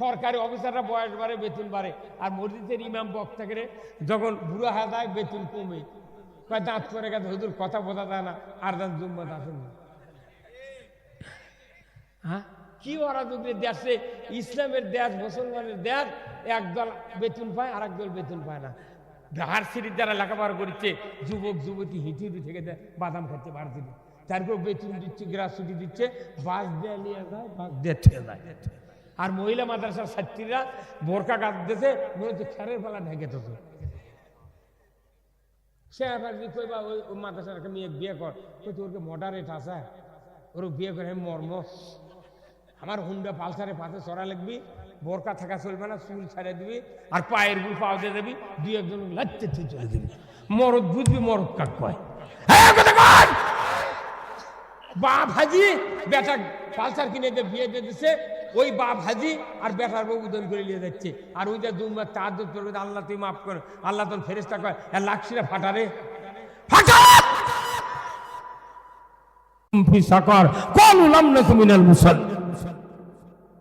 সরকারি অফিসাররা বয়স বাড়ে, বেতন বাড়ে। আর মসজিদের ইমাম বক্তা করে যখন বুড়ো যায়, বেতন কমে। দাঁত করে গেছে, হুজুর কথা বোঝা যায় না, আর দাঁত জুম্মাত আসেন হ্যাঁ? কি যদি দেশে ইসলামের দেশ, মুসলমানের দেশ একদল বেতন পায় আর একদল বেতন পায় না। ভার্সিটির যারা লেখাপড়া করছে, যুবক, যুবতী হিটি থেকে বাদাম খাচ্ছে ভার্সিটি তারপর বেতন দিচ্ছে গ্রাসুটি দিচ্ছে, বাস দেয়া নিয়ে যায়, বাস দিয়ে যায়। আর মহিলা মাদ্রাসার ছাত্রীরা বোরকা কাঁদতেছে মনে হচ্ছে খেরের পালা ঢেকে তো সে আবার কি কইবা ওই মাদ্রাসার একটা মেয়ে বিয়ে কর। কই তোর মডারেট আছে? ওর বিয়ে করে মর্ম আমার হুন্ডা পালসারে পাশে সরা লাগবি, বোরকা থাকা চলবে না, চুল ছাড়ে দিবি, আর পায়ের গুল পাও দিয়ে দিবি, দুই একজন তুই চলে দিবি। মরদ বুঝবি, মরদ কাক কয়! বাপ হাজি, বেটা পালসার কিনে দিয়ে বিয়ে দিয়ে দিচ্ছে ওই বাপ হাজি আর বেটার বউ উদন করে নিয়ে যাচ্ছে। আর ওই যে দুমবার তার দুধ আল্লাহ তুই মাফ কর, আল্লাহ তোর ফেরেস্তা কয় আর লাক্সিরা ফাটারে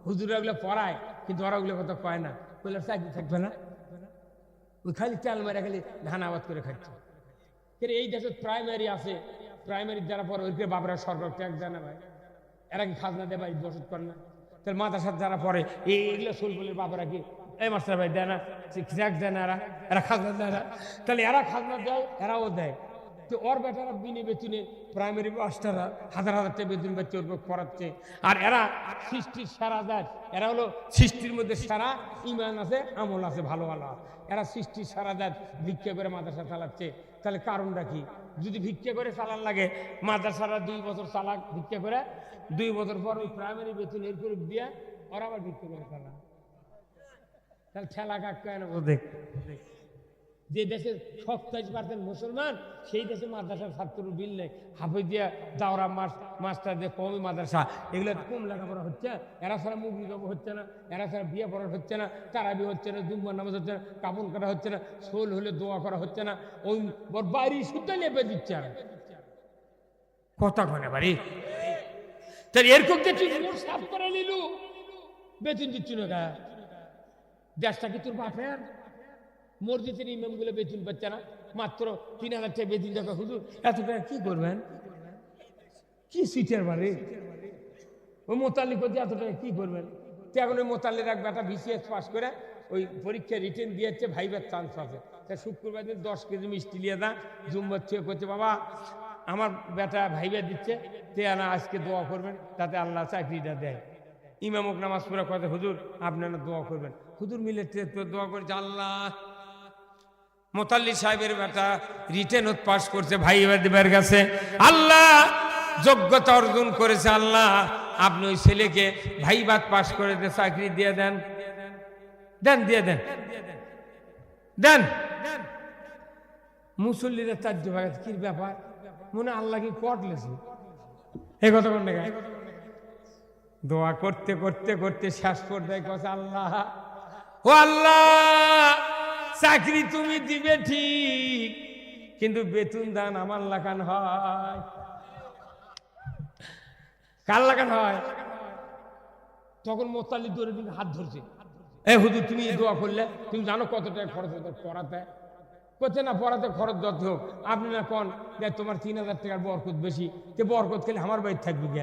হুজুর ওগুলো পড়ায়, কিন্তু ওরা ওগুলো কথা কয় না। বলে চাকরি থাকবে না? ওই খালি চাল মেরে খালি ধান আবাদ করে খাচ্ছে। এই দেশে প্রাইমারি আছে। প্রাইমারি যারা পরে ওইকে বাবরা সরকার ট্যাক্স দেয় না ভাই। এরা কি খাজনা দেয় ভাই, বসত করে না? তাহলে মাদ্রাসার যারা পরে এই এগুলো সুলবুলের বাবারা কি? এই মাস্টার ভাই দেয় না ট্যাক্স দেয় না এরা এরা খাজনা দেয় না। তাহলে এরা খাজনা দেয়, এরাও দেয়। তো ওর বেটারা বিনে বেতনে প্রাইমারি মাস্টাররা হাজার হাজার টাকা বেতন পাচ্ছে, ওর পড়াচ্ছে। আর এরা সৃষ্টির সারা দেয় এরা হলো সৃষ্টির মধ্যে সারা ইমান আছে, আমল আছে, ভালো ভালো এরা সৃষ্টির সারা দেয় ভিক্ষা করে মাদ্রাসা চালাচ্ছে। তাহলে কারণটা কি? যদি ভিক্ষে করে চালান লাগে, মাদ্রাসারা দুই বছর চালাক, ভিক্ষে করে, দুই বছর পর ওই প্রাইমারি বেতন এর করে দিয়ে ওরা আবার ভিক্ষে করে চালান তাহলে ঠেলা কাক কেন দেখ যে দেশে সত্তাইশ পার্সেন্ট মুসলমান, সেই দেশে মাদ্রাসার ছাত্র বিল নেই। হাফিজিয়া, দাওরা মাস মাস্টার যে কমই মাদ্রাসা। এগুলো কম লেখাপড়া হচ্ছে। এরা ছাড়া মুগরি জব হচ্ছে না, এরা ছাড়া বিয়ে পড়া হচ্ছে না, তারাবি হচ্ছে না, জুম্মার নামাজ হচ্ছে না কাপড় করা হচ্ছে না সোল হলে দোয়া করা হচ্ছে না, ওই বাড়ি শুদ্ধ লেপে দিচ্ছে আর। কথা কনে বাড়ি। তাহলে এরকম সাফ করে নিলু, বেতন দিচ্ছি না দেশটা কি তোর বাপের? মসজিদের ইমামগুলো বেতন পাচ্ছে না। মাত্র তিন হাজার টাকা বেতন টাকা হুজুর। এত টাকা কি করবেন? কি সিটের বাড়ি ওই মোতালিক হচ্ছে এত টাকা কি করবেন? তো এখন ওই মোতালির এক বেটা বিসিএস পাস করে ওই পরীক্ষা রিটার্ন দিয়েছে, ভাইবার চান্স আছে। তা শুক্রবার দিন দশ কেজি মিষ্টি নিয়ে দা জুম্বার চেয়ে করছে, বাবা, আমার বেটা ভাইবা দিচ্ছে, তে আনা আজকে দোয়া করবেন, তাতে আল্লাহ চাকরিটা দেয়। ইমামক নামাজ পড়া কথা হুজুর আপনারা দোয়া করবেন। হুজুর মিলে দোয়া করছে আল্লাহ মোতাল্লি সাহেবের বেটা রিটেন পাস করছে, ভাই দেবের কাছে। আল্লাহ যোগ্যতা অর্জন করেছে, আল্লাহ। আপনি ওই ছেলেকে ভাইবাদ পাস করে চাকরি দিয়ে দেন। দেন, দিয়ে দেন। দেন। মুসল্লিরা তার ভাগ কি ব্যাপার? মনে আল্লাহ কি কটলেছে এই কথা কোন? দোয়া করতে করতে করতে শেষ পর্যায়ে কথা আল্লাহ। ও আল্লাহ! চাকরি তুমি দিবে ঠিক, কিন্তু বেতন দান আমার লাগান হয়। কার লাগান হয়? তখন মোতালি দৌড়ে দিন, হাত ধরছে। এ হুজুর, তুমি দোয়া করলে, তুমি জানো কত টাকা খরচ হতো পড়াতে? করছে না, পড়াতে খরচ যত হোক। আপনি না কন, যে তোমার তিন হাজার টাকার বরকত বেশি তে বরকত খেলে আমার বাড়ি থাকবে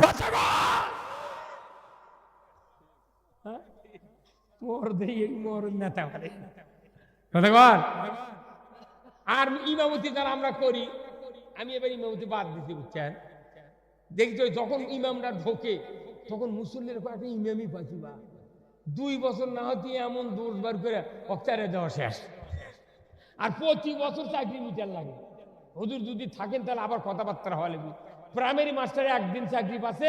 কথা বল! হ্যাঁ? মোর দেই মোর নেতা পারে আর ইমামতি যারা আমরা করি। আমি এবার ইমামতি বাদ দিতে বুঝছেন? দেখছি যখন ইমামরা ঢোকে তখন মুসল্লির কয়েকটা ইমামই পাচ্ছি বা দুই বছর না হতে এমন দোষ বার করে অক্তারে দেওয়া শেষ। আর প্রতি বছর চাকরি মিটার লাগে। হুজুর যদি থাকেন তাহলে আবার কথাবার্তা হওয়া লাগবে। প্রাইমারি মাস্টারে একদিন চাকরি পাচ্ছে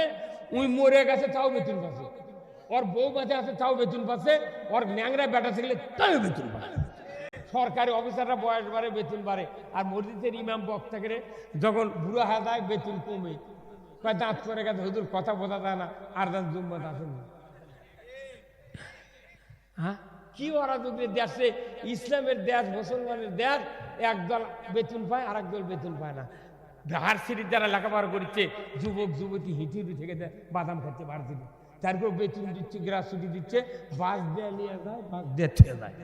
উই মরে গেছে তাও বেতন পাচ্ছে ওর বউ বাঁচে আছে তাও বেতন পাচ্ছে। ওর ন্যাংরা বেটা থাকলে তাও বেতন পাচ্ছে। সরকারি অফিসাররা বয়স বাড়ে বেতন বাড়ে। আর মসজিদের ইমাম বক্তা করে যখন বুড়ো যায় বেতন কমে। কয় দাঁত করে গেছে হুজুর কথা বোঝা যায় না আর দাঁত জুম্মাত আসেন হ্যাঁ? কি ওরা যদি দেশে ইসলামের দেশ মুসলমানের দেশ একদল বেতন পায় আর একদল বেতন পায় না। ভার্সিটির যারা লেখাপড়া করছে যুবক যুবতী হিটি হিটি থেকে বাদাম খাচ্ছে ভার্সিটি তারপর বেতন দিচ্ছে, গ্রাসুটি দিচ্ছে, বাস দিয়ে নিয়ে যায়, বাস দিয়ে যায়।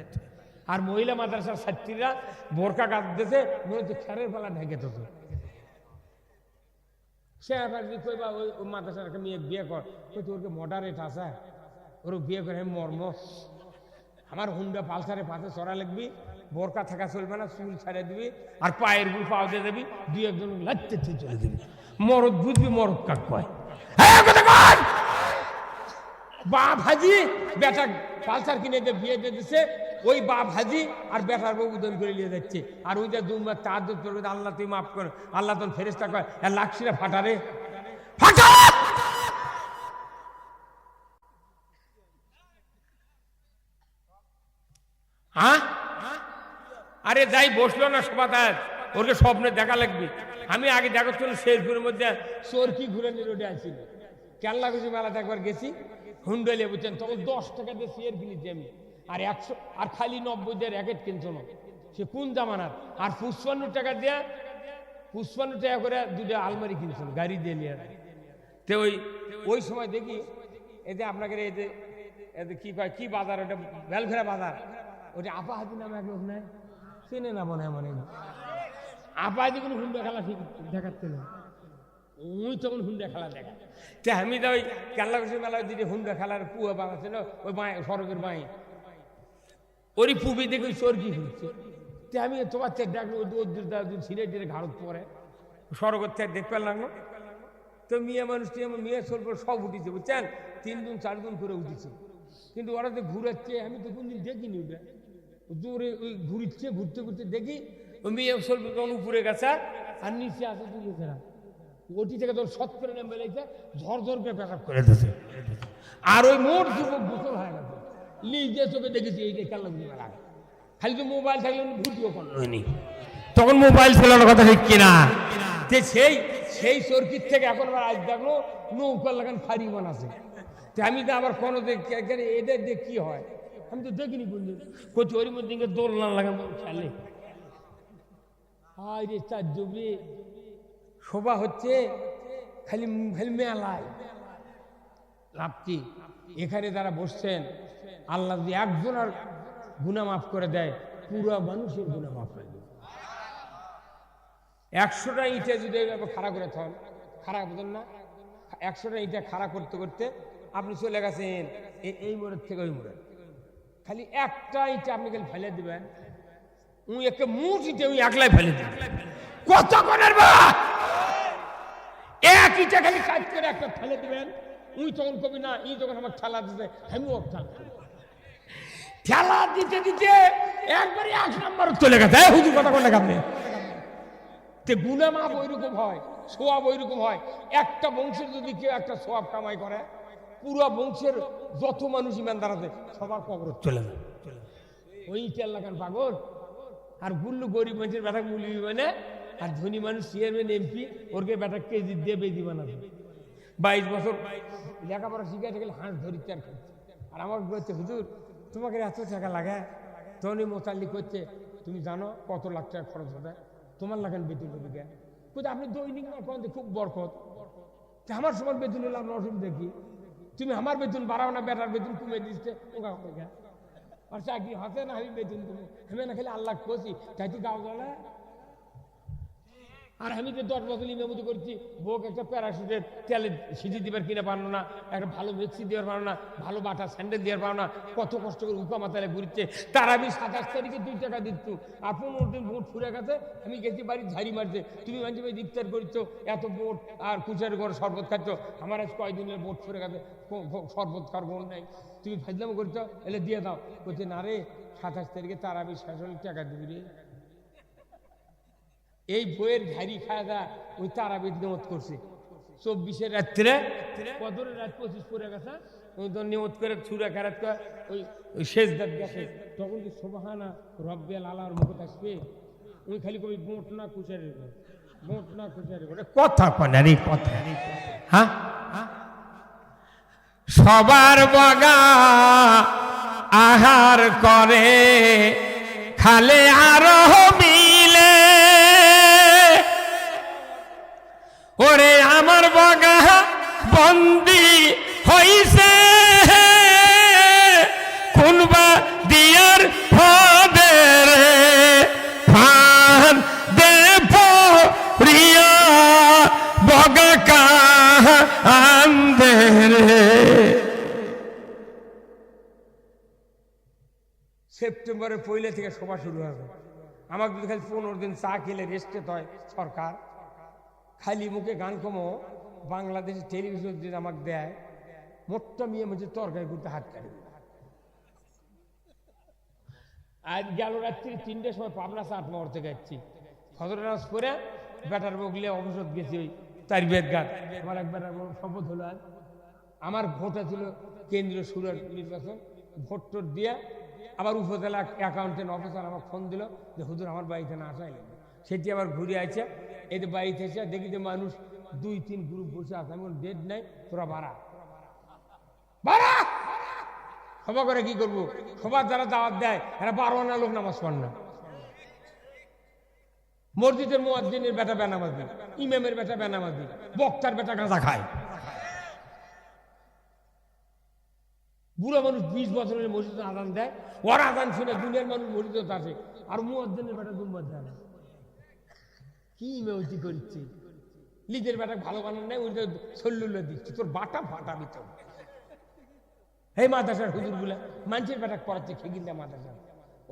আর মহিলা মাদ্রাসার ছাত্রীরা বোরকা কাঁদতেছে মনে হচ্ছে খেরের পালা ঢেকে তো সে আবার ওই মাদ্রাসার একটা মেয়ে বিয়ে কর। কই তো ওকে মডারেট আছে? ওর বিয়ে করে মর্ম আমার হুন্ডা পালসারে পাশে চড়া লাগবি, বোরকা থাকা চলবে না, চুল ছাড়ে দিবি, আর পায়ের গুল পাও দিয়ে দিবি, দুই একজন লাচ্চে চলে দিবি মরদ বুঝবি, মরদ কাক কয়। হ্যাঁ, কথা কয়! বা ভাজি বেটা পালসার কিনে দিয়ে বিয়ে দিয়ে দিছে ওই বা ভাজি আর বেটার বউ উদন করে নিয়ে যাচ্ছে। আর ওই যে দুমা তার দোষ করবে আল্লাহ তুই মাফ কর আল্লাহ তোর ফেরেস্তা কয় আর লাকসিরা ফাটারে হ্যাঁ আরে যাই বসল না সবাতায় ওকে স্বপ্নে দেখা লাগবে। আমি আগে দেখাচ্ছিল শেরপুরের মধ্যে চোর কি ঘুরে নিয়ে রোডে আসছিল কেল্লা কিছু মেলাতে একবার গেছি? হুন্ডলে বুঝছেন, তখন দশ টাকা দিয়ে শেয়ার কিনেছি আমি। আর একশো, আর খালি নব্বই দিয়ে র্যাকেট কিনছো না। সে কোন জামানার? আর পুষ্পান্ন টাকা দিয়ে পুষ্পান্ন টাকা করে দুটো আলমারি কিনছিল গাড়ি দিয়ে নিয়ে তো ওই ওই সময় দেখি এতে আপনাকে এই এতে কি কয়, কি বাজার ওটা? বেলঘেরা বাজার। ওটা আপাহাতি নামে এক লোক নাই চেনে না মনে হয় মনে আপাহাতি কোনো হুন্ডা খেলা ঠিক দেখাচ্ছে না। ওই তখন হুন্ডা খেলা দেখা। তে আমি তো ওই কেল্লা কুসি মেলায় দিদি হুন্ডা খেলার পুয়া বানাচ্ছে না ওই বাঁয়ে, সড়কের বাঁয়ে। ওরই পুবি দেখে ওই চোর কি ঘুরছে। তে আমি তোমার থেকে ডাকলো ওর দূর ছিঁড়ে টিরে ঘাড়ত পরে। সড়কের থেকে দেখতে লাগল তো মেয়ে মানুষটি আমার মেয়ে চলব সব উঠেছে, বুঝছেন? তিন দিন চার দিন করে উঠেছে। কিন্তু ওরা তো ঘুরাচ্ছে, আমি তো কোনদিন দেখিনি ওটা জোরে ওই ঘুরছে ঘুরতে ঘুরতে দেখি, ওই মেয়ে চলবে তখন উপরে গেছে, আর নিচে আসে তুলে ওটি থেকে তোর সৎ করে নেমে ঝড় ঝড় করে পেশাব করে দিয়েছে। আর ওই মোট যুবক গোসল হয়ে গেছে নিজে চোখে দেখেছি এই যে খেলা মেলা খালি তো মোবাইল থাকলে ভিডিও করল তখন মোবাইল চালানোর কথা ঠিক কিনা? তে সেই সেই চরকির থেকে এখন আবার আজ দেখল নৌকার লাগান ফারি বানাছে। তে আমি তো আবার কোনো এটা দিয়ে কি হয়? আমি তো দেখিনি কোনদিন। কচি ওর মধ্যে দোল না লাগান খেলে। হায় রে চার জবরে শোভা হচ্ছে খালি খালি মেলায় লাভ এখানে তারা বসছেন, আল্লাহ যদি একজনের গুণা মাফ করে দেয়, পুরো মানুষের গুণা মাফ করে দেয় একশোটা ইটে যদি খাড়া করে থন খাড়া বুঝলেন না, একশোটা ইটে খাড়া করতে করতে আপনি চলে গেছেন এই মোড়ের থেকে ওই মোড়ে। খালি একটা ইটে আপনি খালি ফেলে দিবেন, উই একটা মুঠ ইটে উই একলাই ফেলে দিবেন। কত করার বা কাজ করে একটা দিবেন। উই তখন কবি না ই যখন আমার ঠেলা দিতে ঠেলা দিতে দিতে একবারে এক নম্বর চলে গেছে। হুজুর কথা কোনটা আপনি তে মাপ ওইরকম হয়, সোয়াব ওইরকম হয়। একটা বংশের যদি কেউ একটা সোয়াব কামাই করে, পুরো বংশের যত মানুষ ইমানদার আছে, সবার কবর চলে যায়। ওই লাগান পাগল। আর গুল্লু গরিব মানুষের বেটা মুলি মানে আর ধনী মানুষ চেয়ারম্যান এমপি ওরকে বেটা কেজি দিয়ে বেদি বানাবে। বাইশ বছর লেখাপড়া শিখে গেলে হাঁস ধরি আর আমার বলছে, হুজুর, তোমাকে এত টাকা লাগে? তনি মোতাল্লি করছে। তুমি জানো কত লাখ টাকা খরচ হবে? তোমার লাগান বেতন জ্ঞান কিন্তু আপনি দৈনিক করেন খুব বরকত। আমার সময় বেতন হলে আপনার অসুবিধা কি? তুমি আমার বেতন বাড়াও না, বেটার বেতন কমে দিচ্ছে ওগা আর চাকরি হাতে না, আমি বেতন তুমি আমি না খেলে আল্লাহ খুশি। তাই তুই গাও জ্বলে আর আমি যে দশ বছর ইমামতি করছি বউকে একটা প্যারাশুটের তেলে সিঁজি দিবার কিনে পারল না, একটা ভালো মিক্সি দেওয়ার পারো না, ভালো বাটা স্যান্ডেল দেওয়ার পারো না, কত কষ্ট করে উকা মাথায় ঘুরছে। তার আমি সাতাশ তারিখে দুই টাকা দিচ্ছ। আর পনেরো দিন ফুরে গেছে, আমি গেছি বাড়ি ঝাড়ি মারছে। তুমি মাঝে মাঝে ইফতার করছ, এত বোট আর কুচারি ঘর শরবত খাচ্ছ। আমার আজ কয়দিনের বোট ফুরে গেছে শরবত খাওয়ার নাই। তুমি ফাজলাম করছ, এলে দিয়ে দাও। বলছে, না রে, সাতাশ তারিখে তার আমি শেষ টাকা দিবি রে। এই বইয়ের ঘাড়ি খায় দা ওই তারাবিদ নিয়ত করছে। চব্বিশের রাত্রে, কদরের রাত পঁচিশ পরে গেছে নিয়ত করে ছুরা খারাপ করে ওই ওই শেষ দাঁত গেছে। তখন কি সোবাহানা রব্বেল আলার মুখ আসবে ওই খালি কবি বোট না কুচারি বোট না কুচারি কথা কনারি কথা। হ্যাঁ? সবার বগা আহার করে, খালে আরও আমার বগা বন্দি হইছে। কোনবা দিয়ার ফাদে রে ফান দে পরিয়া বগা কান্দে রে। সেপ্টেম্বরের পয়লা থেকে সভা শুরু হবে। আমাকে খালি পনেরো দিন চা খেলে রেস্টে হয় সরকার। খালি মুখে গান কমো বাংলাদেশের টেলিভিশন যদি আমাকে দেয়, মোটটা মেয়ে মধ্যে তরকারি করতে হাত কাটে আজ গেল রাত্রি তিনটের সময় পাবনা চাট থেকে যাচ্ছি। ফজর নামাজ করে বেটার বগলে অবসর গেছি ওই তার বেদ গাছ আমার এক বড় শপথ হলো আজ। আমার ভোটে ছিল কেন্দ্রীয় সুরের নির্বাচন। ভোট দিয়ে আবার উপজেলা অ্যাকাউন্টেন্ট অফিসার আমার ফোন দিল যে, হুজুর, আমার বাড়িতে না আসাই সেটি আবার ঘুরে আছে এই যে বাড়িতে এসে দেখি যে মানুষ দুই, তিন গ্রুপ বসে আছে। আমি ডেট নাই, তোরা বাড়া বাড়া সভা করে কি করব? সবার যারা দাওয়াত দেয়। এরা বারো আনা লোক নামাজ পড় না। মসজিদের মোয়াজ্জিনের বেটা বেনামাজি ইমামের বেটা বেনামাজি বক্তার বেটা গাঁজা খায়। বুড়ো মানুষ বিশ বছরের মসজিদে আদান দেয়। ওর আদান শুনে দুনিয়ার মানুষ মসজিদে আসে। আর মুয়াজ্জিনের বেটা দুম্বার দেয় না। কি মেউতি করছি নিজের বেটা ভালো বানান নাই, ওই সল্লুল্ল দিচ্ছি। তোর বাটা ফাটা ভিতর এই মাদ্রাসার হুজুরগুলা মানুষের বেটা পড়াচ্ছে খেগিন্দা মাদ্রাসা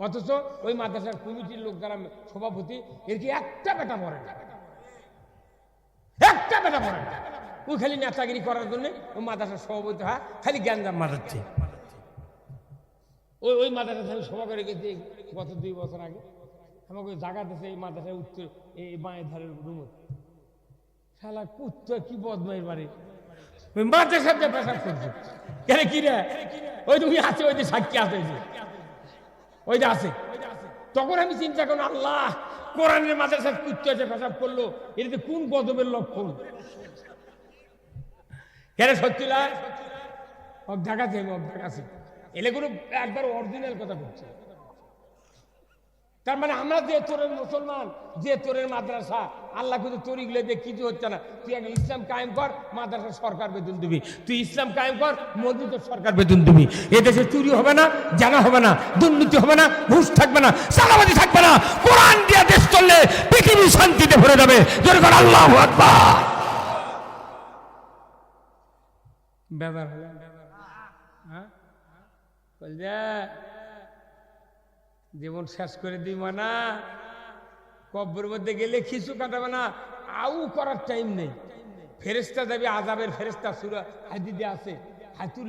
অথচ ওই মাদ্রাসার কমিটির লোক যারা সভাপতি, এর কি একটা বেটা পড়ে না? একটা বেটা পড়ে না। ও খালি নেতাগিরি করার জন্য ওই মাদ্রাসার সভাপতি হয়, খালি জ্ঞানজাম মারাচ্ছে। ওই ওই মাদ্রাসা আমি সভা করে গেছি গত দুই বছর আগে। আমাকে দিয়েছে এই মাদ্রাসার উত্তর, এই বাঁয়ের ধারের রুম। শালা কুত্ত, কি বদমাইর বাড়ি। মাদ্রাসার যে পেশাব করছে। কেন কি রে? ওই তুমি আছে, ওই যে সাক্ষী আছে, ওই যে। আছে। তখন আমি চিন্তা করলাম, আল্লাহ, কোরআনের মাদ্রাসার কুত্ত আছে পেশাব করল, এটা কোন গদবের লক্ষণ? কেন সত্যি নয় অব ঢাকাছে অব এলে কোনো একবার অরিজিনাল কথা বলছে। তার মানে আমরা যে তোরের মুসলমান, যে তোরের মাদ্রাসা, আল্লাহ কিন্তু তরিগুলো দিয়ে কিছু হচ্ছে না। তুই একটা ইসলাম কায়েম কর, মাদ্রাসা সরকার বেতন দিবি। তুই ইসলাম কায়েম কর মসজিদ সরকার বেতন দিবি। এদেশে চুরি হবে না, জানা হবে না, দুর্নীতি হবে না, ঘুষ থাকবে না সালাবাদি থাকবে না। কোরআন দিয়ে দেশ চললে পৃথিবী শান্তিতে ভরে যাবে। জোরে কর আল্লাহ হলেন হ্যাঁ? জীবন শেষ করে দিব না কব্বর মধ্যে গেলে কিছু কাটাবে না। আউ করার টাইম নেই। ফেরেস্তা যাবে আজাবের ফেরেস্তা সুরা হাদিদে আছে। হাতুর